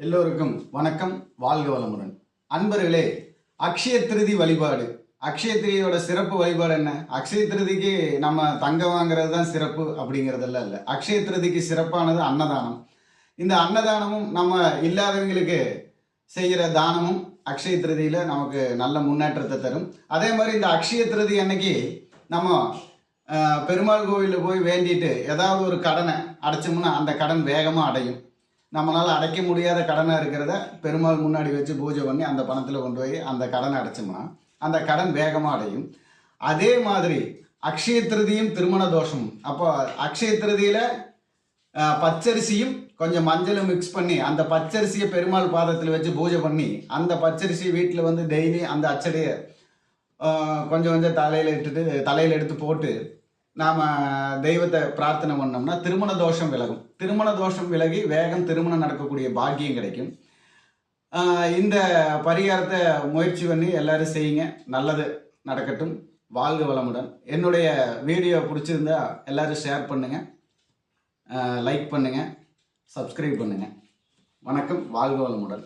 எல்லோருக்கும் வணக்கம் வாழ்க வளமுடன். அன்பர்களே அக்ஷய திருதி வழிபாடு. அக்ஷய திருதியோட சிறப்பு வழிபாடு என்ன? அக்ஷய திருதிக்கு நம்ம தங்கம் வாங்குறது தான் சிறப்பு அப்படிங்கிறதெல்லாம் இல்லை. அக்ஷய திருதிக்கு சிறப்பானது அன்னதானம். இந்த அன்னதானமும் நம்ம இல்லாதவங்களுக்கு செய்கிற தானமும் அக்ஷய திருதியில் நமக்கு நல்ல முன்னேற்றத்தை தரும். அதே மாதிரி இந்த அக்ஷய திருதி அன்னைக்கு நம்ம பெருமாள் கோவிலில் போய் வேண்டிட்டு ஏதாவது ஒரு கடனை அடைச்சோம்னா அந்த கடன் வேகமாக அடையும். நம்மளால் அடைக்க முடியாத கடனாக இருக்கிறத பெருமாள் முன்னாடி வச்சு பூஜை பண்ணி அந்த பணத்தில் கொண்டு போய் அந்த கடனை அடைச்சோம்னா அந்த கடன் வேகமாக அடையும். அதே மாதிரி அக்ஷய திருதியும் திருமண தோஷமும். அப்போ அக்ஷய திருதியில் பச்சரிசியும் கொஞ்சம் மஞ்சளும் மிக்ஸ் பண்ணி அந்த பச்சரிசியை பெருமாள் பாதத்தில் வச்சு பூஜை பண்ணி அந்த பச்சரிசி வீட்டில் வந்து டெய்லி அந்த அச்சடியை கொஞ்சம் கொஞ்சம் தலையில் இட்டுட்டு தலையில் எடுத்து போட்டு நாம் தெய்வத்தை பிரார்த்தனை பண்ணோம்னா திருமண தோஷம் விலகும். திருமண தோஷம் விலகி வேகம் திருமணம் நடக்கக்கூடிய பாக்கியம் கிடைக்கும். இந்த பரிகாரத்தை முயற்சி பண்ணி எல்லாரும் செய்யுங்க. நல்லது நடக்கட்டும். வாழ்க வளமுடன். என்னுடைய வீடியோ பிடிச்சிருந்தா எல்லாரும் ஷேர் பண்ணுங்க. லைக் பண்ணுங்க. சப்ஸ்கிரைப் பண்ணுங்க. வணக்கம். வாழ்க வளமுடன்.